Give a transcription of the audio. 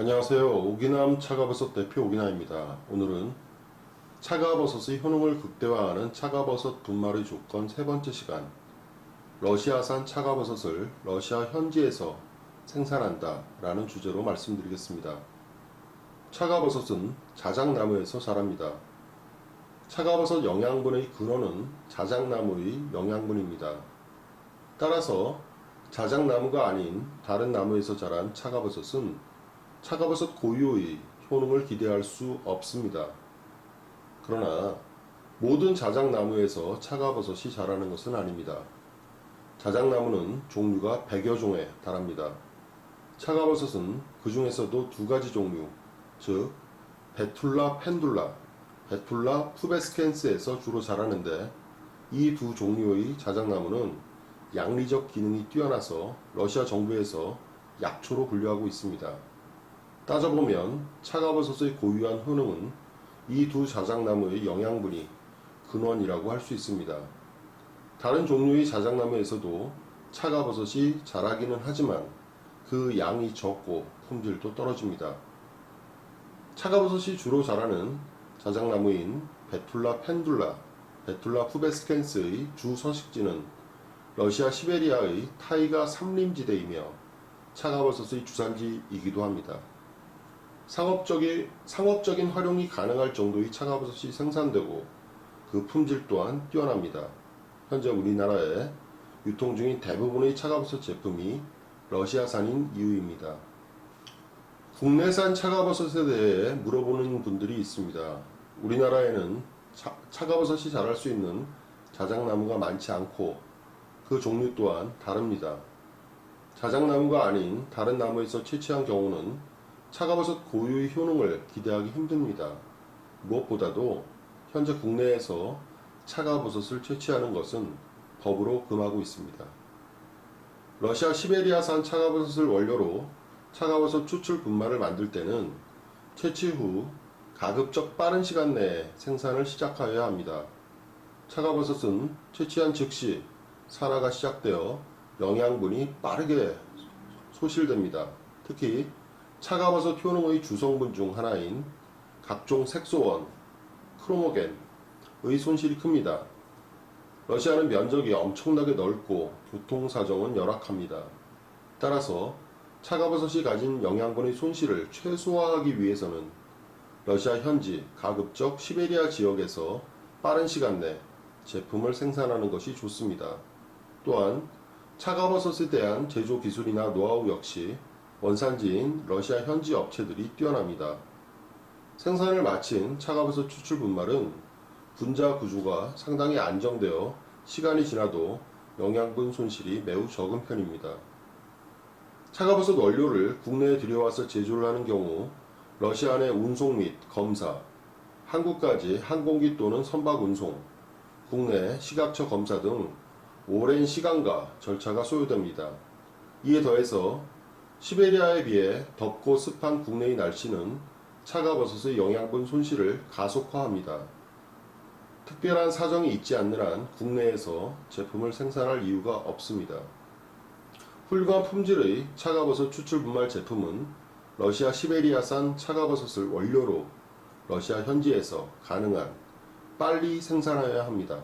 안녕하세요. 오기남 차가버섯 대표 오기남입니다. 오늘은 차가버섯의 효능을 극대화하는 차가버섯 분말의 조건 세 번째 시간. 러시아산 차가버섯을 러시아 현지에서 생산한다 라는 주제로 말씀드리겠습니다. 차가버섯은 자작나무에서 자랍니다. 차가버섯 영양분의 근원은 자작나무의 영양분입니다. 따라서 자작나무가 아닌 다른 나무에서 자란 차가버섯은 차가버섯 고유의 효능을 기대할 수 없습니다. 그러나 모든 자작나무에서 차가버섯이 자라는 것은 아닙니다. 자작나무는 종류가 100여 종에 달합니다. 차가버섯은 그 중에서도 두 가지 종류, 즉 베툴라 펜둘라, 베툴라 푸베스켄스에서 주로 자라는데 이 두 종류의 자작나무는 양리적 기능이 뛰어나서 러시아 정부에서 약초로 분류하고 있습니다. 따져보면 차가버섯의 고유한 효능은 이 두 자작나무의 영양분이 근원이라고 할 수 있습니다. 다른 종류의 자작나무에서도 차가버섯이 자라기는 하지만 그 양이 적고 품질도 떨어집니다. 차가버섯이 주로 자라는 자작나무인 베툴라 펜둘라, 베툴라 푸베스켄스의 주 서식지는 러시아 시베리아의 타이가 삼림지대이며 차가버섯의 주산지이기도 합니다. 상업적인, 상업적인 활용이 가능할 정도의 차가버섯이 생산되고 그 품질 또한 뛰어납니다. 현재 우리나라에 유통 중인 대부분의 차가버섯 제품이 러시아산인 이유입니다. 국내산 차가버섯에 대해 물어보는 분들이 있습니다. 우리나라에는 차, 차가버섯이 자랄 수 있는 자작나무가 많지 않고 그 종류 또한 다릅니다. 자작나무가 아닌 다른 나무에서 채취한 경우는 차가버섯 고유의 효능을 기대하기 힘듭니다. 무엇보다도 현재 국내에서 차가버섯을 채취하는 것은 법으로 금하고 있습니다. 러시아 시베리아산 차가버섯을 원료로 차가버섯 추출 분말을 만들 때는 채취 후 가급적 빠른 시간 내에 생산을 시작하여야 합니다. 차가버섯은 채취한 즉시 산화가 시작되어 영양분이 빠르게 소실됩니다. 특히 차가버섯 효능의 주성분 중 하나인 각종 색소원, 크로모겐의 손실이 큽니다. 러시아는 면적이 엄청나게 넓고 교통사정은 열악합니다. 따라서 차가버섯이 가진 영양분의 손실을 최소화하기 위해서는 러시아 현지 가급적 시베리아 지역에서 빠른 시간 내 제품을 생산하는 것이 좋습니다. 또한 차가버섯에 대한 제조 기술이나 노하우 역시 원산지인 러시아 현지 업체들이 뛰어납니다. 생산을 마친 차가버섯 추출 분말은 분자 구조가 상당히 안정되어 시간이 지나도 영양분 손실이 매우 적은 편입니다. 차가버섯 원료를 국내에 들여와서 제조를 하는 경우 러시아 내 운송 및 검사, 한국까지 항공기 또는 선박 운송, 국내 식약처 검사 등 오랜 시간과 절차가 소요됩니다. 이에 더해서 시베리아에 비해 덥고 습한 국내의 날씨는 차가버섯의 영양분 손실을 가속화합니다. 특별한 사정이 있지 않는 한 국내에서 제품을 생산할 이유가 없습니다. 훌륭한 품질의 차가버섯 추출 분말 제품은 러시아 시베리아산 차가버섯을 원료로 러시아 현지에서 가능한 빨리 생산하여야 합니다.